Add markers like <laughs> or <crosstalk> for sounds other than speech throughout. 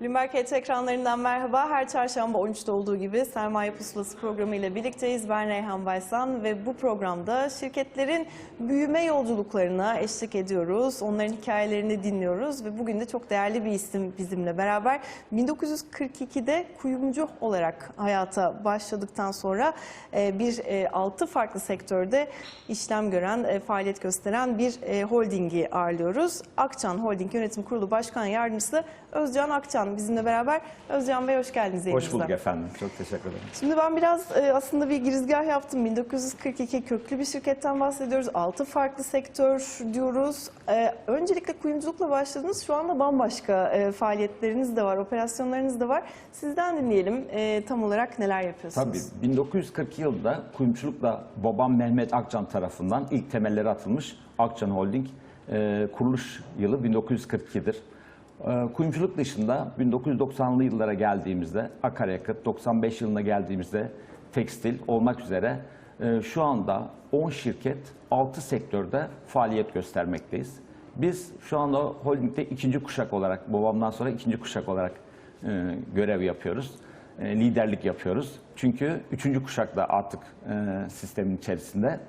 Bloomberg HT ekranlarından merhaba. Her çarşamba 13'te olduğu gibi Sermaye Pusulası programı ile birlikteyiz. Ben Reyhan Baysan ve bu programda şirketlerin büyüme yolculuklarına eşlik ediyoruz. Onların hikayelerini dinliyoruz ve bugün de çok değerli bir isim bizimle beraber. 1942'de kuyumcu olarak hayata başladıktan sonra e, bir 6 farklı sektörde işlem gören, e, faaliyet gösteren bir e, holdingi ağırlıyoruz. Akçan Holding Yönetim Kurulu Başkan Yardımcısı Özcan Akçan bizimle beraber. Özcan Bey hoş geldiniz Hoş bulduk efendim. Çok teşekkür ederim. Şimdi ben biraz e, aslında bir girizgah yaptım. 1942 köklü bir şirketten bahsediyoruz. 6 farklı sektör diyoruz. E, öncelikle kuyumculukla başladınız. Şu anda bambaşka e, faaliyetleriniz de var, operasyonlarınız da var. Sizden dinleyelim e, tam olarak neler yapıyorsunuz? Tabii 1942 yılında kuyumculukla babam Mehmet Akcan tarafından ilk temelleri atılmış Akcan Holding e, kuruluş yılı 1942'dir. E, kuyumculuk dışında 1990'lı yıllara geldiğimizde akaryakıt, 95 yılına geldiğimizde tekstil olmak üzere e, şu anda 10 şirket 6 sektörde faaliyet göstermekteyiz. Biz şu anda holdingde ikinci kuşak olarak, babamdan sonra ikinci kuşak olarak e, görev yapıyoruz. E, liderlik yapıyoruz. Çünkü üçüncü kuşakta artık e, sistemin içerisinde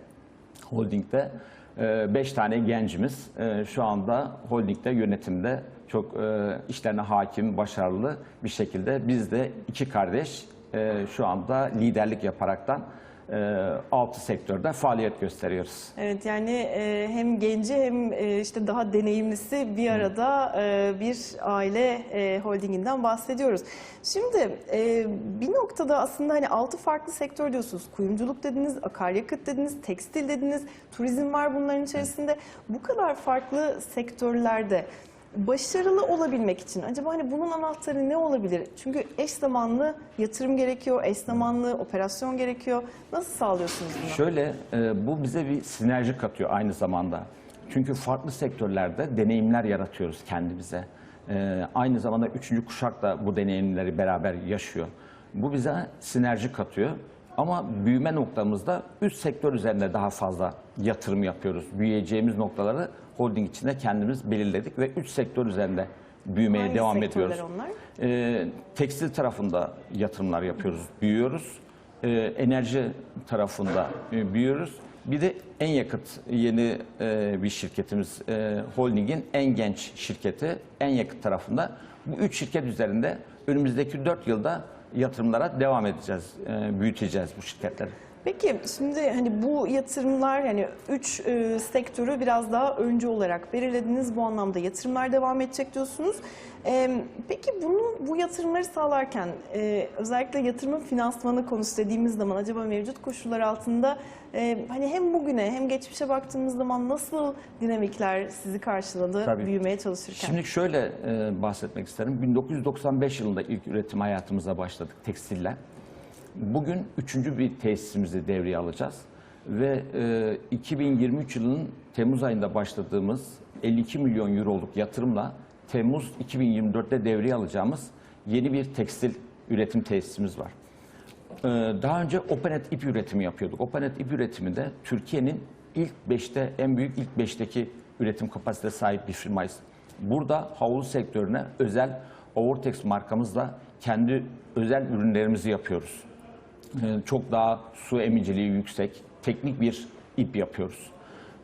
holdingde 5 tane gencimiz şu anda holdingde yönetimde çok e, işlerine hakim, başarılı bir şekilde biz de iki kardeş e, şu anda liderlik yaparaktan e, altı sektörde faaliyet gösteriyoruz. Evet yani e, hem genci hem e, işte daha deneyimlisi bir arada e, bir aile e, holdinginden bahsediyoruz. Şimdi e, bir noktada aslında hani altı farklı sektör diyorsunuz. Kuyumculuk dediniz, akaryakıt dediniz, tekstil dediniz, turizm var bunların içerisinde. Bu kadar farklı sektörlerde başarılı olabilmek için acaba hani bunun anahtarı ne olabilir? Çünkü eş zamanlı yatırım gerekiyor, eş zamanlı operasyon gerekiyor. Nasıl sağlıyorsunuz bunu? Şöyle e, bu bize bir sinerji katıyor aynı zamanda. Çünkü farklı sektörlerde deneyimler yaratıyoruz kendimize. E, aynı zamanda üçüncü kuşak da bu deneyimleri beraber yaşıyor. Bu bize sinerji katıyor. Ama büyüme noktamızda üst sektör üzerinde daha fazla yatırım yapıyoruz. Büyüyeceğimiz noktaları holding içinde kendimiz belirledik ve üç sektör üzerinde büyümeye Hangi devam ediyoruz. onlar? Ee, tekstil tarafında yatırımlar yapıyoruz, büyüyoruz. Ee, enerji tarafında e, büyüyoruz. Bir de en yakıt yeni e, bir şirketimiz, e, holdingin en genç şirketi, en yakıt tarafında. Bu üç şirket üzerinde önümüzdeki dört yılda yatırımlara devam edeceğiz, e, büyüteceğiz bu şirketleri. Peki şimdi hani bu yatırımlar yani üç e, sektörü biraz daha önce olarak belirlediniz. Bu anlamda yatırımlar devam edecek diyorsunuz. E, peki bunu bu yatırımları sağlarken e, özellikle yatırımın finansmanı konusu dediğimiz zaman acaba mevcut koşullar altında e, hani hem bugüne hem geçmişe baktığımız zaman nasıl dinamikler sizi karşıladı Tabii. büyümeye çalışırken? Şimdi şöyle e, bahsetmek isterim. 1995 yılında ilk üretim hayatımıza başladık tekstille. Bugün üçüncü bir tesisimizi devreye alacağız. Ve e, 2023 yılının Temmuz ayında başladığımız 52 milyon euroluk yatırımla Temmuz 2024'te devreye alacağımız yeni bir tekstil üretim tesisimiz var. Ee, Daha önce Openet ip üretimi yapıyorduk. Openet ip üretiminde Türkiye'nin ilk 5'te en büyük ilk 5'teki üretim kapasitesine sahip bir firmayız. Burada havlu sektörüne özel Overtex markamızla kendi özel ürünlerimizi yapıyoruz. Ee, Çok daha su emiciliği yüksek, teknik bir ip yapıyoruz.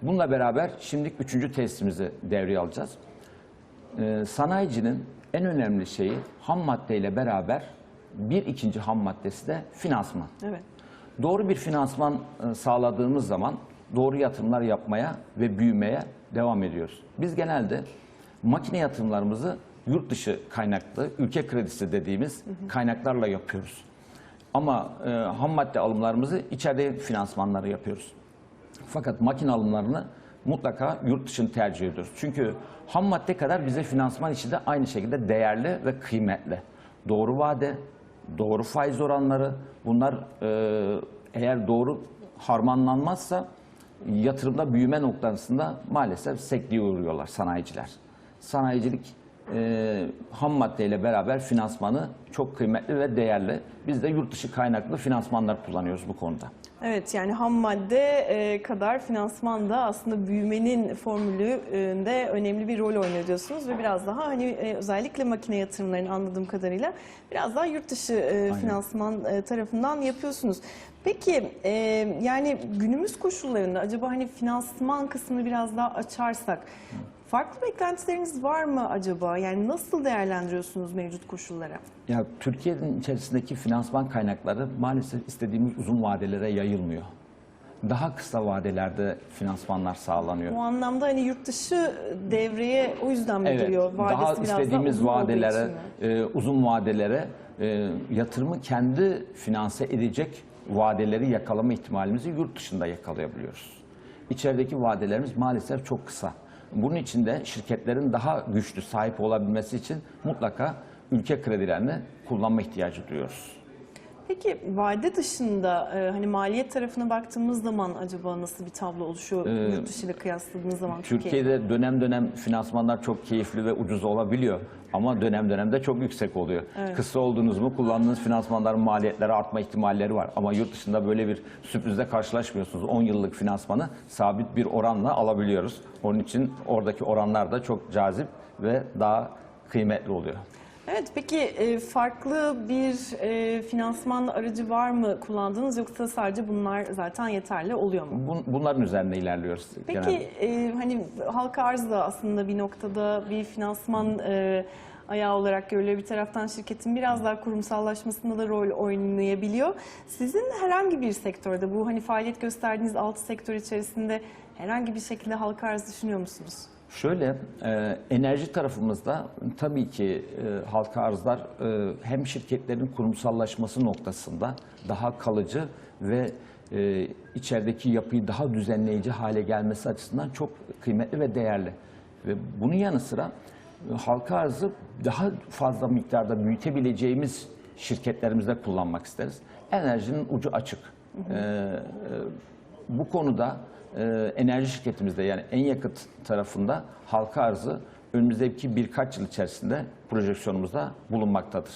Bununla beraber şimdi üçüncü tesisimizi devreye alacağız. Ee, sanayicinin en önemli şeyi ham maddeyle beraber bir ikinci ham maddesi de finansman. Evet. Doğru bir finansman e, sağladığımız zaman doğru yatırımlar yapmaya ve büyümeye devam ediyoruz. Biz genelde makine yatırımlarımızı yurt dışı kaynaklı, ülke kredisi dediğimiz kaynaklarla yapıyoruz. Ama e, ham madde alımlarımızı içeride finansmanları yapıyoruz. Fakat makine alımlarını mutlaka yurt dışını tercih ediyoruz. Çünkü ham madde kadar bize finansman işi de aynı şekilde değerli ve kıymetli. Doğru vade, doğru faiz oranları bunlar e, eğer doğru harmanlanmazsa yatırımda büyüme noktasında maalesef sekteye uğruyorlar sanayiciler. Sanayicilik e, ham maddeyle beraber finansmanı çok kıymetli ve değerli. Biz de yurt dışı kaynaklı finansmanlar kullanıyoruz bu konuda. Evet yani ham madde e, kadar finansman da aslında büyümenin formülünde önemli bir rol oynuyor diyorsunuz ve biraz daha hani e, özellikle makine yatırımlarını anladığım kadarıyla biraz daha yurt dışı e, finansman e, tarafından yapıyorsunuz. Peki e, yani günümüz koşullarında acaba hani finansman kısmını biraz daha açarsak farklı beklentileriniz var mı acaba? Yani nasıl değerlendiriyorsunuz mevcut koşullara? Ya Türkiye'nin içerisindeki finansman kaynakları maalesef istediğimiz uzun vadelere yayılmıyor. Daha kısa vadelerde finansmanlar sağlanıyor. Bu anlamda hani yurt dışı devreye o yüzden mi Evet, giriyor? Vadesi daha istediğimiz olduğu vadelere, e, uzun vadelere e, yatırımı kendi finanse edecek vadeleri yakalama ihtimalimizi yurt dışında yakalayabiliyoruz. İçerideki vadelerimiz maalesef çok kısa. Bunun için de şirketlerin daha güçlü sahip olabilmesi için mutlaka ülke kredilerini kullanma ihtiyacı duyuyoruz. Peki vade dışında e, hani maliyet tarafına baktığımız zaman acaba nasıl bir tablo oluşuyor Ee, yurt dışı ile kıyasladığınız zaman Türkiye? Türkiye'de dönem dönem finansmanlar çok keyifli ve ucuz olabiliyor. Ama dönem dönem de çok yüksek oluyor. Kısa olduğunuz mu kullandığınız finansmanların maliyetleri artma ihtimalleri var. Ama yurt dışında böyle bir sürprizle karşılaşmıyorsunuz. 10 yıllık finansmanı sabit bir oranla alabiliyoruz. Onun için oradaki oranlar da çok cazip ve daha kıymetli oluyor. Evet peki e, farklı bir e, finansman aracı var mı kullandığınız yoksa sadece bunlar zaten yeterli oluyor mu? Bun- Bunların üzerine ilerliyoruz. Peki genelde. hani halka arz da aslında bir noktada bir finansman e, ayağı olarak görülüyor. Bir taraftan şirketin biraz daha kurumsallaşmasında da rol oynayabiliyor. Sizin herhangi bir sektörde bu hani faaliyet gösterdiğiniz altı sektör içerisinde herhangi bir şekilde halka arz düşünüyor musunuz? Şöyle, e, enerji tarafımızda tabii ki e, halka arzlar e, hem şirketlerin kurumsallaşması noktasında daha kalıcı ve e, içerideki yapıyı daha düzenleyici hale gelmesi açısından çok kıymetli ve değerli. Ve bunun yanı sıra e, halka arzı daha fazla miktarda büyütebileceğimiz şirketlerimizde kullanmak isteriz. Enerjinin ucu açık. E, e, bu konuda e, enerji şirketimizde yani en yakıt tarafında halka arzı önümüzdeki birkaç yıl içerisinde projeksiyonumuzda bulunmaktadır.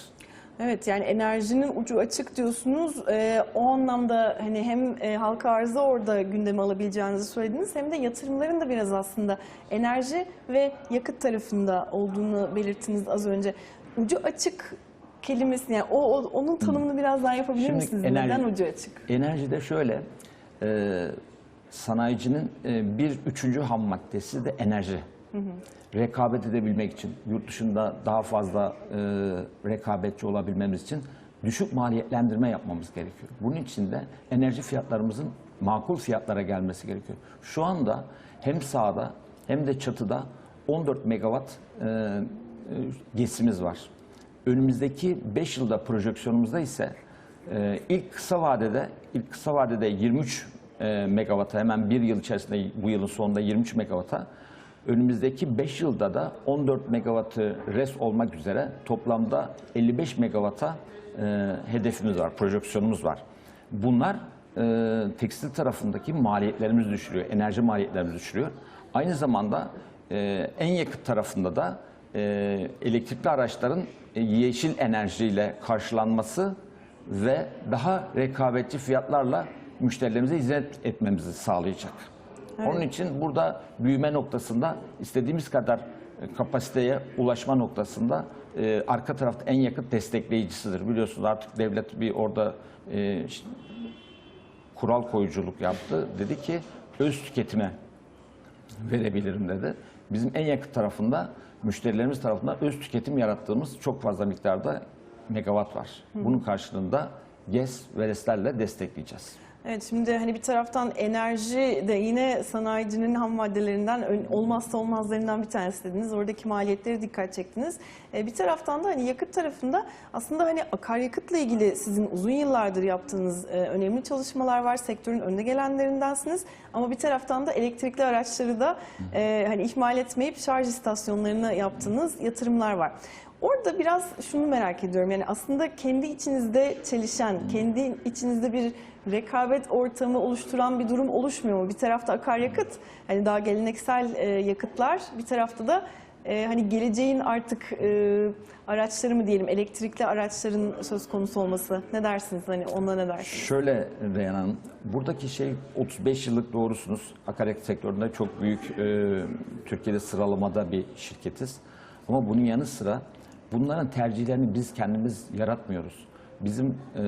Evet yani enerjinin ucu açık diyorsunuz. Ee, o anlamda hani hem e, halka arzı orada gündeme alabileceğinizi söylediniz hem de yatırımların da biraz aslında enerji ve yakıt tarafında olduğunu belirttiniz az önce. Ucu açık kelimesi yani o, o- onun tanımını biraz daha yapabilir Şimdi misiniz? enerji- Neden ucu açık? Enerjide şöyle, e, sanayicinin e, bir üçüncü ham maddesi de enerji. Rekabet edebilmek için, yurt dışında daha fazla e, rekabetçi olabilmemiz için düşük maliyetlendirme yapmamız gerekiyor. Bunun için de enerji fiyatlarımızın makul fiyatlara gelmesi gerekiyor. Şu anda hem sahada hem de çatıda 14 megawatt e, e, GES'imiz var. Önümüzdeki 5 yılda projeksiyonumuzda ise e, ilk kısa vadede ilk kısa vadede 23 e, megawata hemen bir yıl içerisinde bu yılın sonunda 23 megawata önümüzdeki 5 yılda da 14 megawattı res olmak üzere toplamda 55 megawata e, hedefimiz var, projeksiyonumuz var. Bunlar e, tekstil tarafındaki maliyetlerimizi düşürüyor, enerji maliyetlerimizi düşürüyor. Aynı zamanda e, en yakıt tarafında da e, elektrikli araçların e, yeşil enerjiyle karşılanması ve daha rekabetçi fiyatlarla müşterilerimize hizmet etmemizi sağlayacak. Onun için burada büyüme noktasında istediğimiz kadar e, kapasiteye ulaşma noktasında e, arka tarafta en yakın destekleyicisidir. Biliyorsunuz artık devlet bir orada e, kural koyuculuk yaptı. Dedi ki öz tüketime verebilirim dedi. Bizim en yakın tarafında müşterilerimiz tarafından öz tüketim yarattığımız çok fazla miktarda megawatt var. Bunun karşılığında GES ve RES'lerle destekleyeceğiz. Evet şimdi hani bir taraftan enerji de yine sanayicinin ham maddelerinden olmazsa olmazlarından bir tanesi dediniz. Oradaki maliyetleri dikkat çektiniz. Ee, bir taraftan da hani yakıt tarafında aslında hani akaryakıtla ilgili sizin uzun yıllardır yaptığınız e, önemli çalışmalar var. Sektörün önde gelenlerindensiniz. Ama bir taraftan da elektrikli araçları da e, hani ihmal etmeyip şarj istasyonlarına yaptığınız yatırımlar var. Orada biraz şunu merak ediyorum. Yani aslında kendi içinizde çelişen, kendi içinizde bir rekabet ortamı oluşturan bir durum oluşmuyor mu? Bir tarafta akaryakıt, hani daha geleneksel e, yakıtlar, bir tarafta da e, hani geleceğin artık e, araçları mı diyelim elektrikli araçların söz konusu olması ne dersiniz hani ona ne dersiniz? Şöyle Reyhan Hanım, buradaki şey 35 yıllık doğrusunuz. Akaryakıt sektöründe çok büyük e, Türkiye'de sıralamada bir şirketiz. Ama bunun yanı sıra bunların tercihlerini biz kendimiz yaratmıyoruz. Bizim e,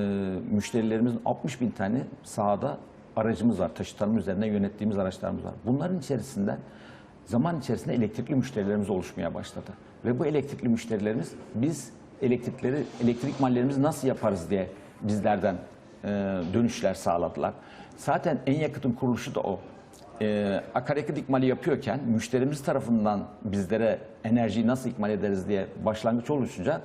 müşterilerimizin 60 bin tane sahada aracımız var. Taşıtlarım üzerine yönettiğimiz araçlarımız var. Bunların içerisinde zaman içerisinde elektrikli müşterilerimiz oluşmaya başladı. Ve bu elektrikli müşterilerimiz biz elektrikleri, elektrik mallerimizi nasıl yaparız diye bizlerden e, dönüşler sağladılar. Zaten en yakıtın kuruluşu da o. E, akaryakıt ikmali yapıyorken müşterimiz tarafından bizlere enerjiyi nasıl ikmal ederiz diye başlangıç oluşunca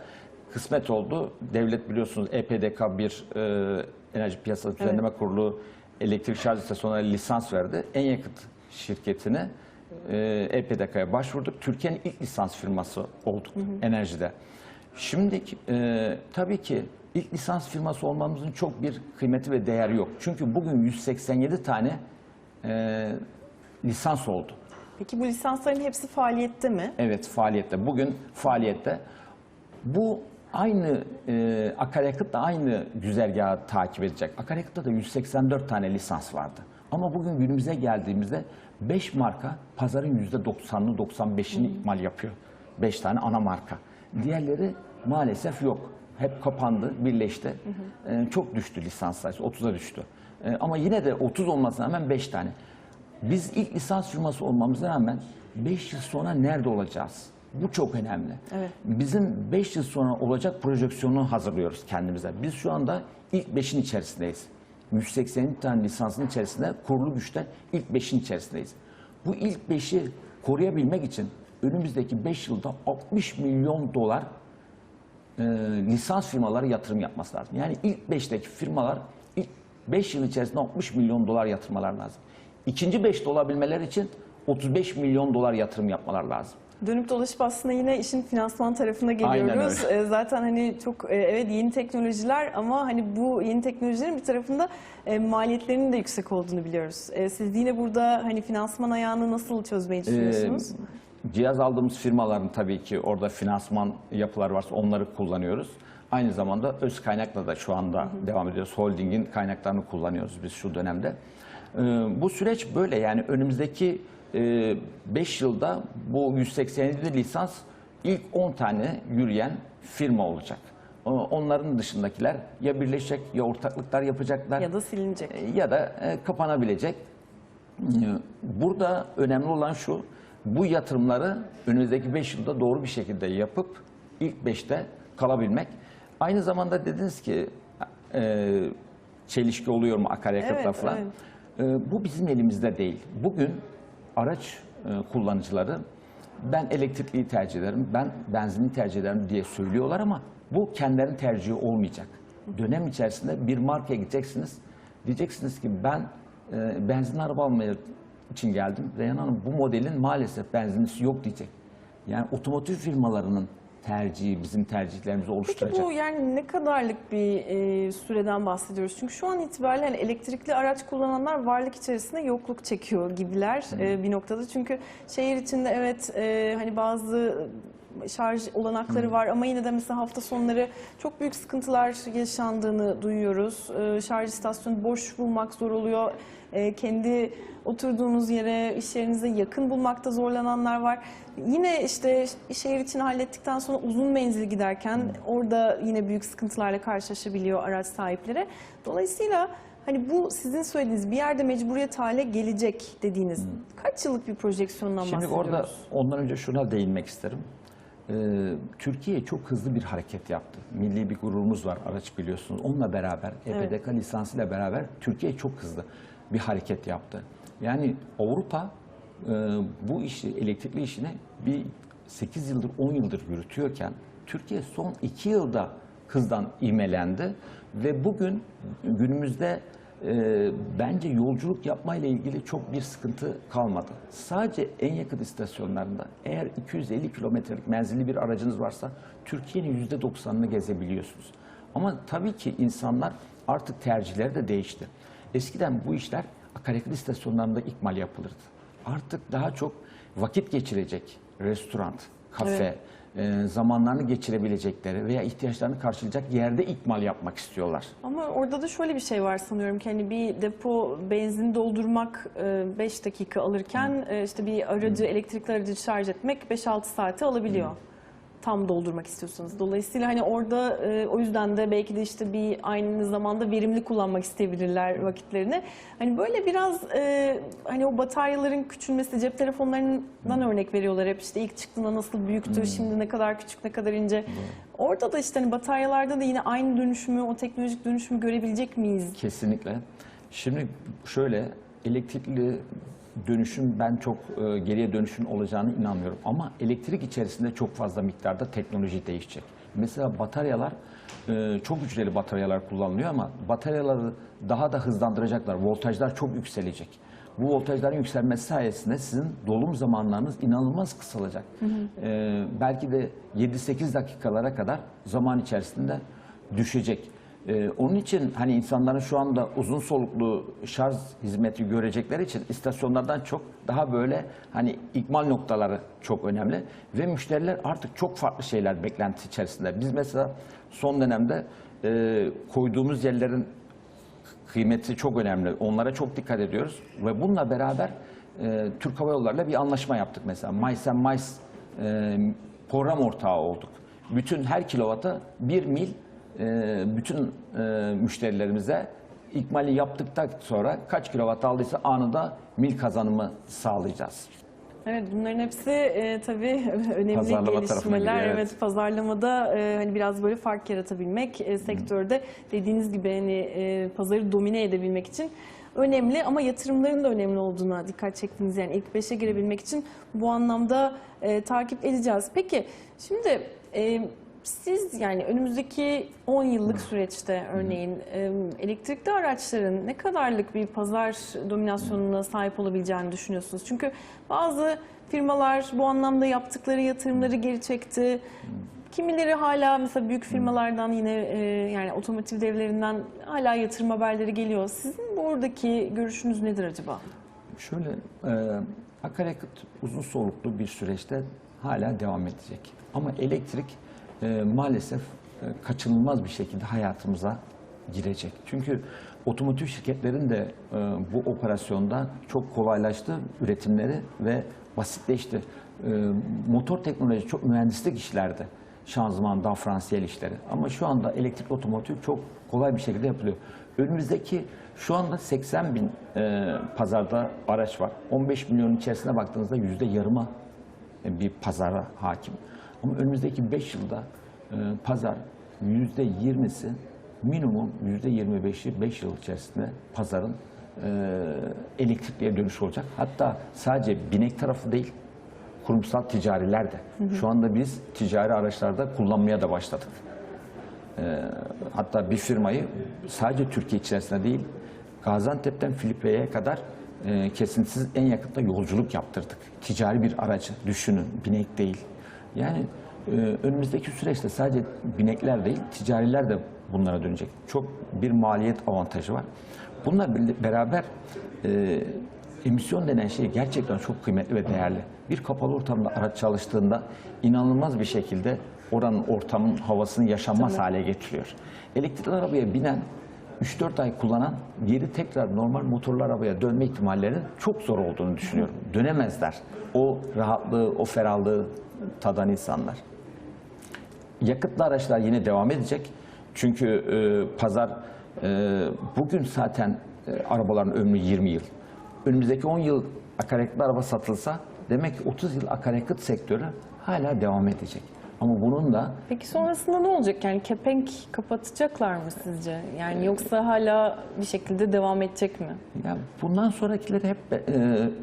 kısmet oldu. Devlet biliyorsunuz E EPDK bir e, Enerji Piyasası Düzenleme Kurulu elektrik şarj istasyonlarına lisans verdi. En yakıt şirketine e, EPDK'ya başvurduk. Türkiye'nin ilk lisans firması olduk enerjide. Şimdi e, tabii ki ilk lisans firması olmamızın çok bir kıymeti ve değeri yok. Çünkü bugün 187 tane e, lisans oldu. Peki bu lisansların hepsi faaliyette mi? Evet faaliyette. Bugün faaliyette. Bu aynı e, akaryakıt da aynı güzergahı takip edecek. Akaryakıtta da 184 tane lisans vardı. Ama bugün günümüze geldiğimizde 5 marka pazarın %90'ını 95'ini ikmal yapıyor. 5 tane ana marka. Diğerleri maalesef yok. Hep kapandı, birleşti. E, çok düştü lisans sayısı, 30'a düştü. E, ama yine de 30 olmasına rağmen 5 tane. Biz ilk lisans firması olmamıza rağmen 5 yıl sonra nerede olacağız? Bu çok önemli. Evet. Bizim 5 yıl sonra olacak projeksiyonu hazırlıyoruz kendimize. Biz şu anda ilk 5'in içerisindeyiz. 180 tane lisansın içerisinde kurulu güçte ilk 5'in içerisindeyiz. Bu ilk 5'i koruyabilmek için önümüzdeki 5 yılda 60 milyon dolar e, lisans firmaları yatırım yapması lazım. Yani ilk 5'teki firmalar 5 yıl içerisinde 60 milyon dolar yatırmalar lazım. İkinci 5'te olabilmeleri için 35 milyon dolar yatırım yapmalar lazım. Dönüp dolaşıp aslında yine işin finansman tarafına geliyoruz. Ee, Zaten hani çok e, evet yeni teknolojiler ama hani bu yeni teknolojilerin bir tarafında e, maliyetlerinin de yüksek olduğunu biliyoruz. E, Siz yine burada hani finansman ayağını nasıl çözmeyi düşünüyorsunuz? Ee, cihaz aldığımız firmaların tabii ki orada finansman yapılar varsa onları kullanıyoruz. Aynı zamanda öz kaynakla da şu anda devam ediyoruz. Holding'in kaynaklarını kullanıyoruz biz şu dönemde. Ee, bu süreç böyle yani önümüzdeki 5 yılda bu 187 lisans ilk 10 tane yürüyen firma olacak. O- Onların dışındakiler ya birleşecek ya ortaklıklar yapacaklar ya da silinecek. ya da e, kapanabilecek. E, Burada önemli olan şu, bu yatırımları önümüzdeki 5 yılda doğru bir şekilde yapıp ilk 5'te kalabilmek. Aynı zamanda dediniz ki e, çelişki oluyor mu akaryakıtla Evet, falan. evet. E, bu bizim elimizde değil. Bugün araç e, kullanıcıları ben elektrikliyi tercih ederim, ben benzinli tercih ederim diye söylüyorlar ama bu kendilerinin tercihi olmayacak. Dönem içerisinde bir markaya gideceksiniz. Diyeceksiniz ki ben e, benzinli araba almaya için geldim. Reyhan Hanım bu modelin maalesef benzinlisi yok diyecek. Yani otomotiv firmalarının tercihi bizim tercihlerimizi Peki oluşturacak. bu yani ne kadarlık bir e, süreden bahsediyoruz? Çünkü şu an itibariyle hani elektrikli araç kullananlar varlık içerisinde yokluk çekiyor gibiler e, bir noktada. Çünkü şehir içinde evet e, hani bazı şarj olanakları var ama yine de mesela hafta sonları çok büyük sıkıntılar yaşandığını duyuyoruz. E, şarj istasyonu boş bulmak zor oluyor. E, kendi oturduğunuz yere, iş yerinize yakın bulmakta zorlananlar var. Yine işte şehir içini hallettikten sonra uzun menzil giderken orada yine büyük sıkıntılarla karşılaşabiliyor araç sahipleri. Dolayısıyla hani bu sizin söylediğiniz bir yerde mecburiyet hale gelecek dediğiniz kaç yıllık bir projeksiyondan Şimdi bahsediyoruz? orada ondan önce şuna değinmek isterim. Ee, Türkiye çok hızlı bir hareket yaptı. Milli bir gururumuz var araç biliyorsunuz. Onunla beraber, Evet. EPDK lisansıyla beraber Türkiye çok hızlı bir hareket yaptı. Yani Avrupa e, bu işi, elektrikli işini bir 8 yıldır, 10 yıldır yürütüyorken Türkiye son 2 yılda hızdan ivmelendi ve bugün günümüzde e, bence yolculuk yapmayla ilgili çok bir sıkıntı kalmadı. Sadece en yakın istasyonlarında eğer 250 kilometrelik menzilli bir aracınız varsa Türkiye'nin %90'ını gezebiliyorsunuz. Ama tabii ki insanlar artık tercihleri de değişti. Eskiden bu işler akaryakıt istasyonlarında ikmal yapılırdı. Artık daha çok vakit geçirecek restoran, kafe, e, zamanlarını geçirebilecekleri veya ihtiyaçlarını karşılayacak yerde ikmal yapmak istiyorlar. Ama orada da şöyle bir şey var sanıyorum ki hani bir depo benzin doldurmak 5 dakika alırken e, işte bir aracı elektrikli aracı şarj etmek 5-6 saate alabiliyor. Tam doldurmak istiyorsanız. Dolayısıyla hani orada e, o yüzden de belki de işte bir aynı zamanda verimli kullanmak isteyebilirler vakitlerini. Hani böyle biraz e, hani o bataryaların küçülmesi cep telefonlarından örnek veriyorlar hep işte ilk çıktığında nasıl büyüktü, şimdi ne kadar küçük, ne kadar ince. Orada da işte hani bataryalarda da yine aynı dönüşümü, o teknolojik dönüşümü görebilecek miyiz? Kesinlikle. Şimdi şöyle elektrikli dönüşüm ben çok e, geriye dönüşün olacağını inanmıyorum. Ama elektrik içerisinde çok fazla miktarda teknoloji değişecek. Mesela bataryalar e, çok hücreli bataryalar kullanılıyor ama bataryaları daha da hızlandıracaklar. Voltajlar çok yükselecek. Bu voltajların yükselmesi sayesinde sizin dolum zamanlarınız inanılmaz kısalacak. E, belki de 7-8 dakikalara kadar zaman içerisinde düşecek. Ee, onun için hani insanların şu anda uzun soluklu şarj hizmeti görecekleri için istasyonlardan çok daha böyle hani ikmal noktaları çok önemli ve müşteriler artık çok farklı şeyler beklenti içerisinde. Biz mesela son dönemde e, koyduğumuz yerlerin kıymeti çok önemli. Onlara çok dikkat ediyoruz ve bununla beraber e, Türk Hava Yolları'yla bir anlaşma yaptık mesela. Miles and Miles e, program ortağı olduk. Bütün her kilovata bir mil e, bütün e, müşterilerimize ikmali yaptıktan sonra kaç kilowatt aldıysa anında mil kazanımı sağlayacağız. Evet bunların hepsi e, tabii <laughs> önemli Pazarlama gelişmeler. giriyor, evet. evet. pazarlamada e, hani biraz böyle fark yaratabilmek e, sektörde dediğiniz gibi hani e, pazarı domine edebilmek için önemli ama yatırımların da önemli olduğuna dikkat çektiniz. Yani ilk beşe girebilmek için bu anlamda e, takip edeceğiz. Peki şimdi e, siz yani önümüzdeki 10 yıllık süreçte örneğin elektrikli araçların ne kadarlık bir pazar dominasyonuna sahip olabileceğini düşünüyorsunuz? Çünkü bazı firmalar bu anlamda yaptıkları yatırımları geri çekti. Kimileri hala mesela büyük firmalardan yine yani otomotiv devlerinden hala yatırım haberleri geliyor. Sizin buradaki görüşünüz nedir acaba? Şöyle e, akaryakıt uzun soluklu bir süreçte hala devam edecek. Ama elektrik e, maalesef e, kaçınılmaz bir şekilde hayatımıza girecek. Çünkü otomotiv şirketlerin de e, bu operasyonda çok kolaylaştı üretimleri ve basitleşti. E, motor teknoloji çok mühendislik işlerdi. Şanzıman, diferansiyel işleri. Ama şu anda elektrik otomotiv çok kolay bir şekilde yapılıyor. Önümüzdeki şu anda 80 bin e, pazarda araç var. 15 milyonun içerisine baktığınızda yüzde yarıma e, bir pazara hakim. Ama önümüzdeki 5 yılda e, pazar yüzde 20'si minimum yüzde 25'i 5 yıl içerisinde pazarın e, elektrikliye dönüş olacak. Hatta sadece binek tarafı değil, kurumsal ticariler de. Şu anda biz ticari araçlarda kullanmaya da başladık. Ee, hatta bir firmayı sadece Türkiye içerisinde değil, Gaziantep'ten Filipiye'ye kadar e, kesintisiz en yakında yolculuk yaptırdık. Ticari bir aracı düşünün, binek değil. Yani e, önümüzdeki süreçte sadece binekler değil, ticariler de bunlara dönecek. Çok bir maliyet avantajı var. Bununla birli- beraber e, emisyon denen şey gerçekten çok kıymetli ve değerli. Bir kapalı ortamda araç çalıştığında inanılmaz bir şekilde oranın ortamın havasını yaşanmaz hale getiriyor. Elektrikli arabaya binen 3-4 ay kullanan geri tekrar normal motorlu arabaya dönme ihtimallerinin çok zor olduğunu düşünüyorum. Dönemezler. O rahatlığı, o ferahlığı tadan insanlar. Yakıtlı araçlar yine devam edecek. Çünkü e, pazar e, bugün zaten e, arabaların ömrü 20 yıl. Önümüzdeki 10 yıl akaryakıtlı araba satılsa demek ki 30 yıl akaryakıt sektörü hala devam edecek. Ama bunun da Peki sonrasında ne olacak? Yani kepenk kapatacaklar mı sizce? Yani yoksa hala bir şekilde devam edecek mi? ya bundan sonrakileri hep e,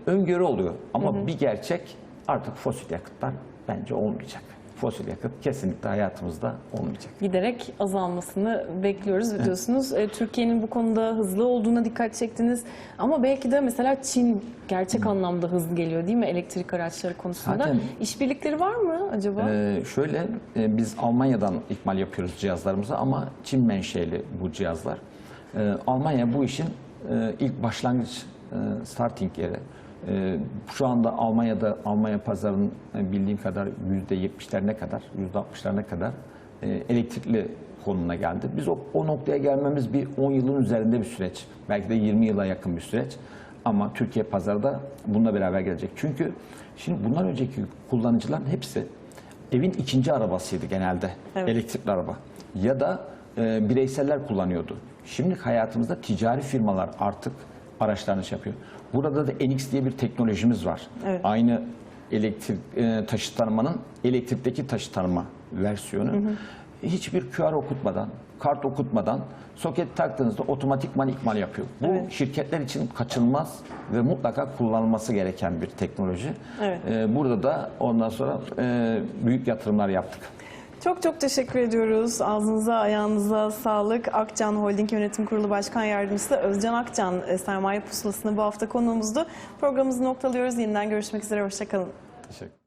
öngörü oluyor. Ama bir gerçek artık fosil yakıtlar bence olmayacak. Fosil yakıt kesinlikle hayatımızda olmayacak. giderek azalmasını bekliyoruz diyorsunuz. E, Türkiye'nin bu konuda hızlı olduğuna dikkat çektiniz. Ama belki de mesela Çin gerçek anlamda hızlı geliyor değil mi elektrik araçları konusunda? Zaten- İşbirlikleri var mı acaba? Ee, şöyle e, biz Almanya'dan ikmal yapıyoruz cihazlarımızı ama Çin menşeli bu cihazlar. Ee, Almanya bu işin e, ilk başlangıç e, starting yeri. E, şu anda Almanya'da Almanya pazarının e, bildiğim kadar %70'lerine kadar, %60'larına kadar e, elektrikli konumuna geldi. Biz o, o noktaya gelmemiz bir 10 yılın üzerinde bir süreç. Belki de 20 yıla yakın bir süreç. Ama Türkiye pazarı da bununla beraber gelecek. Çünkü şimdi bundan önceki kullanıcıların hepsi evin ikinci arabasıydı genelde. Evet. Elektrikli araba. Ya da e, bireyseller kullanıyordu. Şimdi hayatımızda ticari firmalar artık araçlarını şey yapıyor. Burada da NX diye bir teknolojimiz var. Evet. Aynı elektrik e, taşıtlanmanın elektrikteki taşıtlanma versiyonu. Hiçbir QR okutmadan, kart okutmadan soket taktığınızda otomatikman ikmal yapıyor. Bu Evet. şirketler için kaçınılmaz ve mutlaka kullanılması gereken bir teknoloji. Evet. E, burada da ondan sonra e, büyük yatırımlar yaptık. Çok çok teşekkür ediyoruz. Ağzınıza, ayağınıza sağlık. Akcan Holding Yönetim Kurulu Başkan Yardımcısı Özcan Akcan e, sermaye pusulasını bu hafta konuğumuzdu. Programımızı noktalıyoruz. Yeniden görüşmek üzere. Hoşçakalın. Teşekkür